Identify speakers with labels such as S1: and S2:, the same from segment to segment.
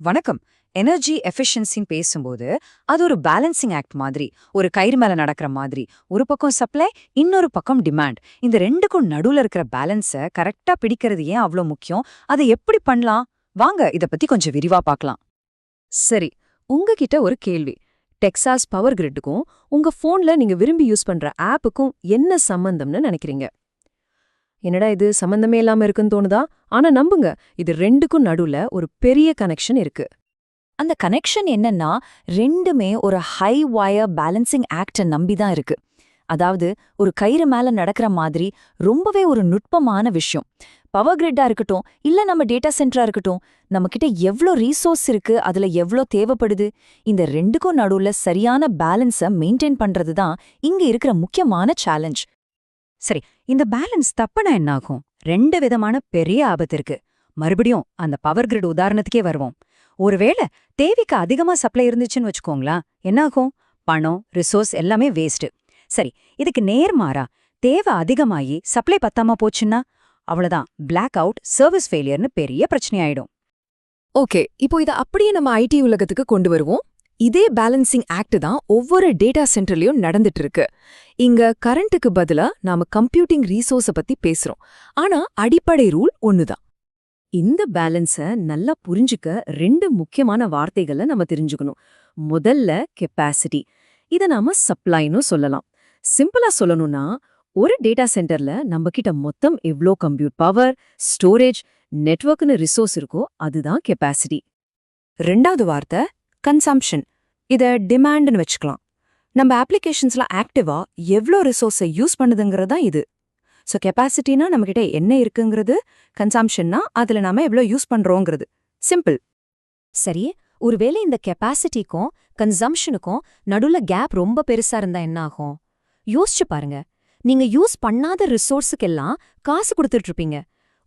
S1: வணக்கம். எனர்ஜி எஃபிஷியன்சின்னு பேசும்போது அது ஒரு பேலன்சிங் ஆக்ட் மாதிரி ஒரு கயிறு மேல நடக்கிற மாதிரி. ஒரு பக்கம் சப்ளை இன்னொரு பக்கம் டிமாண்ட் இந்த ரெண்டுக்கும் நடுவுல இருக்கிற பேலன்ஸை கரெக்டா பிடிக்கிறது ஏன் அவ்வளோ முக்கியம்? அதை எப்படி பண்ணலாம்? வாங்க இத பத்தி கொஞ்சம் விரிவா பார்க்கலாம்.
S2: சரி உங்ககிட்ட ஒரு கேள்வி. டெக்ஸாஸ் பவர் கிரிட்டுக்கும் உங்க ஃபோன்ல நீங்க விரும்பி யூஸ் பண்ற ஆப்புக்கும் என்ன சம்பந்தம்னு நினைக்கிறீங்க? என்னடா இது சம்பந்தமே இல்லாம இருக்குன்னு தோணுதா? ஆனா நம்புங்க இது ரெண்டுக்கும் நடுவுல ஒரு பெரிய கனெக்ஷன் இருக்கு.
S1: அந்த கனெக்ஷன் என்னன்னா ரெண்டுமே ஒரு ஹை வயர் பேலன்சிங் ஆக்டை நம்பி தான் இருக்கு. அதாவது ஒரு கயிறு மேல நடக்கிற மாதிரி ரொம்பவே ஒரு நுட்பமான விஷயம். பவர் கிரிட்டா இருக்கட்டும் இல்ல நம்ம டேட்டா சென்டரா இருக்கட்டும் நம்மகிட்ட எவ்வளோ எவ்ளோ ரீசோர்ஸ் இருக்கு அதுல எவ்ளோ தேவைப்படுது இந்த ரெண்டுக்கும் நடுவுல சரியான பேலன்ஸ மெயின்டைன் பண்றது தான் இங்க இருக்கிற முக்கியமான சேலஞ்ச் சரி இந்த பேலன்ஸ் தப்புனா என்னாகும்? ரெண்டு விதமான பெரிய ஆபத்து இருக்கு. மறுபடியும் அந்த பவர் கிரிட் உதாரணத்துக்கே வருவோம். ஒருவேளை தேவைக்கு அதிகமா சப்ளை இருந்துச்சுன்னு வச்சுக்கோங்களேன் என்னாகும்? பணம் ரிசோர்ஸ் எல்லாமே வேஸ்ட் சரி இதுக்கு நேர்மாறா தேவை அதிகமாகி சப்ளை பத்தாம போச்சுன்னா அவ்வளோதான் பிளாக் அவுட் சர்வீஸ் ஃபெயிலியர்னு பெரிய பிரச்சனையாயிடும்.
S2: ஓகே இப்போ இத அப்படியே நம்ம ஐடி உலகத்துக்கு கொண்டு வருவோம். இதே பேலன்சிங் ஆக்ட் தான் ஒவ்வொரு டேட்டா சென்டர்லயும் நடந்துட்டு இருக்கு இங்க கரண்ட்டுக்கு பதிலா நாம கம்ப்யூட்டிங் ரீசோர்ஸ பத்தி பேசுறோம். ஆனா அடிப்படை ரூல் ஒண்ணுதான். இந்த பேலன்ஸ நல்லா புரிஞ்சுக்க ரெண்டு முக்கியமான வார்த்தைகளை நம்ம தெரிஞ்சுக்கணும். முதல்ல கெப்பாசிட்டி இத நாம சப்ளைன்னு சொல்லலாம். சிம்பிளா சொல்லணும்னா ஒரு டேட்டா சென்டர்ல நம்ம கிட்ட மொத்தம் எவ்ளோ கம்ப்யூட் பவர் ஸ்டோரேஜ் நெட்வொர்க்னு ரிசோர்ஸ் இருக்கோ அதுதான் கெப்பாசிட்டி ரெண்டாவது வார்த்தை கன்சம்ஷன் இத டிமாண்ட்னு வச்சுக்கலாம். நம்ம அப்ளிகேஷன்ஸ்ல ஆக்டிவா எவ்ளோ ரிசோர்ஸை யூஸ் பண்ணுதுங்கிறது தான் இது. ஸோ கெப்பாசிட்டினா நம்மகிட்ட என்ன இருக்குங்கிறது கன்சம்ஷன்னா அதுல நாம எவ்ளோ யூஸ் பண்றோங்கிறது. சிம்பிள்
S1: சரி ஒருவேளை இந்த கெப்பாசிட்டிக்கும் கன்சம்ஷனுக்கும் நடுவுல கேப் ரொம்ப பெருசா இருந்தா என்ன ஆகும்? யோசிச்சு பாருங்க. நீங்க யூஸ் பண்ணாத ரிசோர்ஸுக்கெல்லாம் காசு கொடுத்துட்டு இருப்பீங்க.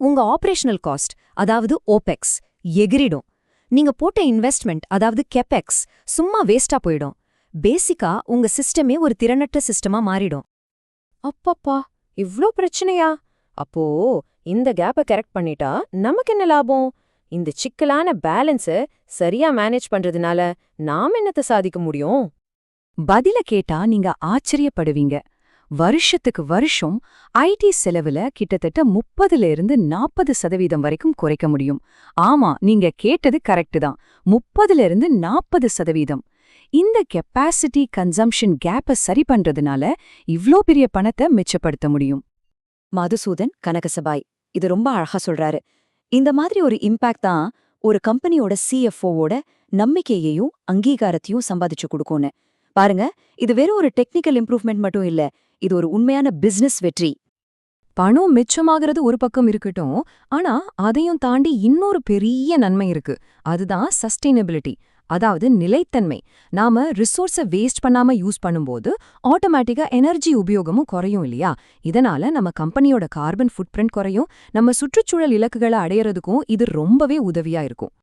S1: உங்க ஆபரேஷனல் காஸ்ட் அதாவது ஓபெக்ஸ் எகிரிடும். நீங்க போட்ட இன்வெஸ்ட்மெண்ட் அதாவது கெபெக்ஸ் சும்மா வேஸ்டா போயிடும். பேசிக்கா உங்க சிஸ்டமே ஒரு திறனற்ற சிஸ்டமா மாறிடும்.
S2: அப்பப்பா இவ்ளோ பிரச்சனையா? அப்போ இந்த கேப்பை கரெக்ட் பண்ணிட்டா நமக்கு என்ன லாபம்? இந்த சிக்கலான பேலன்ஸ சரியா மேனேஜ் பண்றதுனால நாம என்னத்த சாதிக்க முடியும்?
S1: பதில கேட்டா நீங்க ஆச்சரியப்படுவீங்க. வருஷத்துக்கு வருஷம் ஐடி செலவுல கிட்டத்தட்ட முப்பதுல இருந்து நாற்பது சதவீதம் வரைக்கும் குறைக்க முடியும். ஆமா நீங்க கேட்டது கரெக்ட் தான். முப்பதுல இருந்து நாற்பது சதவீதம். இந்த கெப்பாசிட்டி கன்சம்ஷன் கேப்ப சரி பண்றதுனால இவ்ளோ பெரிய பணத்தை மிச்சப்படுத்த முடியும். மதுசூதன் கனகசபாய் இது ரொம்ப அழகா சொல்றாரு. இந்த மாதிரி ஒரு இம்பாக்ட் தான் ஒரு கம்பெனியோட சிஎஃப்ஓவோட நம்பிக்கையையும் அங்கீகாரத்தையும் சம்பாதிச்சு கொடுக்கும்னு. பாருங்க இது வெறும் ஒரு டெக்னிக்கல் இம்ப்ரூவ்மெண்ட் மட்டும் இல்ல இது ஒரு உண்மையான பிசினஸ் வெற்றி.
S2: பணம் மிச்சமாகிறது ஒரு பக்கம் இருக்கட்டும் ஆனா அதையும் தாண்டி இன்னொரு பெரிய நன்மை இருக்கு. அதுதான் சஸ்டைனபிலிட்டி அதாவது நிலைத்தன்மை. நாம ரிசோர்ஸை வேஸ்ட் பண்ணாம யூஸ் பண்ணும்போது ஆட்டோமேட்டிக்கா எனர்ஜி உபயோகமும் குறையும் இல்லையா? இதனால நம்ம கம்பெனியோட கார்பன் ஃபுட் பிரிண்ட் குறையும் நம்ம சுற்றுச்சூழல் இலக்குகளை அடையறதுக்கும் இது ரொம்பவே உதவியா இருக்கும்.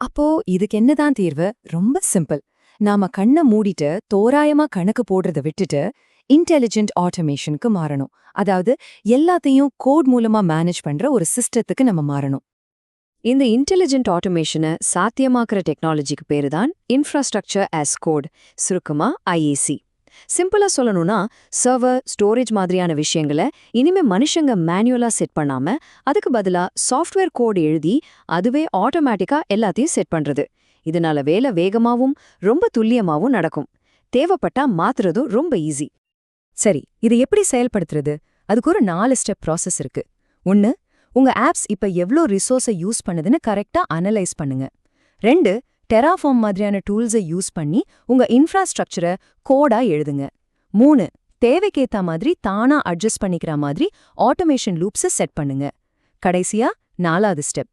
S2: அப்போ இதுக்கு என்னதான் தீர்வு? ரொம்ப சிம்பிள் நாம கண்ணை மூடிட்டு தோராயமா கணக்கு போடுறத விட்டுட்டு இன்டெலிஜென்ட் ஆட்டோமேஷனுக்கு மாறணும். அதாவது எல்லாத்தையும் கோட் மூலமா மேனேஜ் பண்ற ஒரு சிஸ்டத்துக்கு நம்ம மாறணும். இந்த இன்டெலிஜென்ட் ஆட்டோமேஷனை சாத்தியமாக்குற டெக்னாலஜிக்கு பேரு தான் இன்ஃப்ராஸ்ட்ரக்சர் ஆஸ் கோட் சுருக்கமா ஐஏசி சிம்பிளா சொல்லணும்னா சர்வர் ஸ்டோரேஜ் மாதிரியான விஷயங்களை இனிமே மனுஷங்க மேனுவலா செட் பண்ணாம அதுக்கு பதிலா சாஃப்ட்வேர் கோட் எழுதி அதுவே ஆட்டோமேட்டிக்கா எல்லாத்தையும் செட் பண்றது. இதனால வேலை வேகமாவும் ரொம்ப துல்லியமாவும் நடக்கும். தேவைப்பட்டா மாத்துறதும் ரொம்ப ஈஸி சரி இதை எப்படி செயல்படுத்துறது? அதுக்கு ஒரு நாலு ஸ்டெப் ப்ராசஸ் இருக்கு. ஒன்னு உங்க ஆப்ஸ் இப்ப எவ்ளோ ரிசோர்ஸை யூஸ் பண்ணுதுன்னு கரெக்டா அனலைஸ் பண்ணுங்க. ரெண்டு டெராஃபார்ம் மாதிரியான டூல்ஸை யூஸ் பண்ணி உங்க இன்ஃப்ராஸ்ட்ரக்சரை கோடா எழுதுங்க. மூணு தேவைக்கேத்த மாதிரி தானா அட்ஜஸ்ட் பண்ணிக்கிற மாதிரி ஆட்டோமேஷன் லூப்ஸை செட் பண்ணுங்க. கடைசியா நாலாவது ஸ்டெப்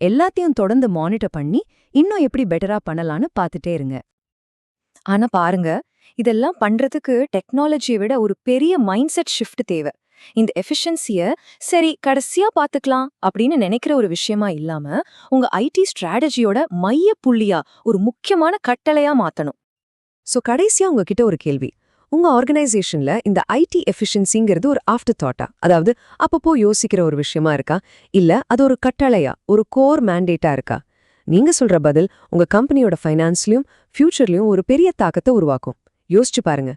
S2: எல்லாத்தையும் தொடர்ந்து மானிட்டர் பண்ணி இன்னும் எப்படி பெட்டரா பண்ணலான்னு பார்த்துட்டே இருங்க. ஆனா பாருங்க இதெல்லாம் பண்றதுக்கு டெக்னாலஜியை விட ஒரு பெரிய மைண்ட் செட் ஷிஃப்ட் தேவை. இந்த எஃபிஷியன்சிய சரி கடைசியா பாத்துக்கலாம் அப்படின்னு நினைக்கிற ஒரு விஷயமா இல்லாம உங்க ஐடி ஸ்ட்ராட்டஜியோட மைய புள்ளியா ஒரு முக்கியமான கட்டளையா மாத்தணும். சோ கடைசியா உங்ககிட்ட ஒரு கேள்வி. உங்க ஆர்கனைசேஷன்ல இந்த ஐடி எஃபிஷியன்சிங்கிறது ஒரு ஆஃப்டர் தாட்டா அதாவது அப்பப்போ யோசிக்கிற ஒரு விஷயமா இருக்கா? இல்ல அது ஒரு கட்டளையா? ஒரு கோர் மேண்டேட்டா இருக்கா? நீங்க சொல்ற பதில் உங்க கம்பெனியோட ஃபைனான்ஸ்லயும் ஃபியூச்சர்லயும் ஒரு பெரிய தாக்கத்தை உருவாக்கும். யோசிச்சு பாருங்க.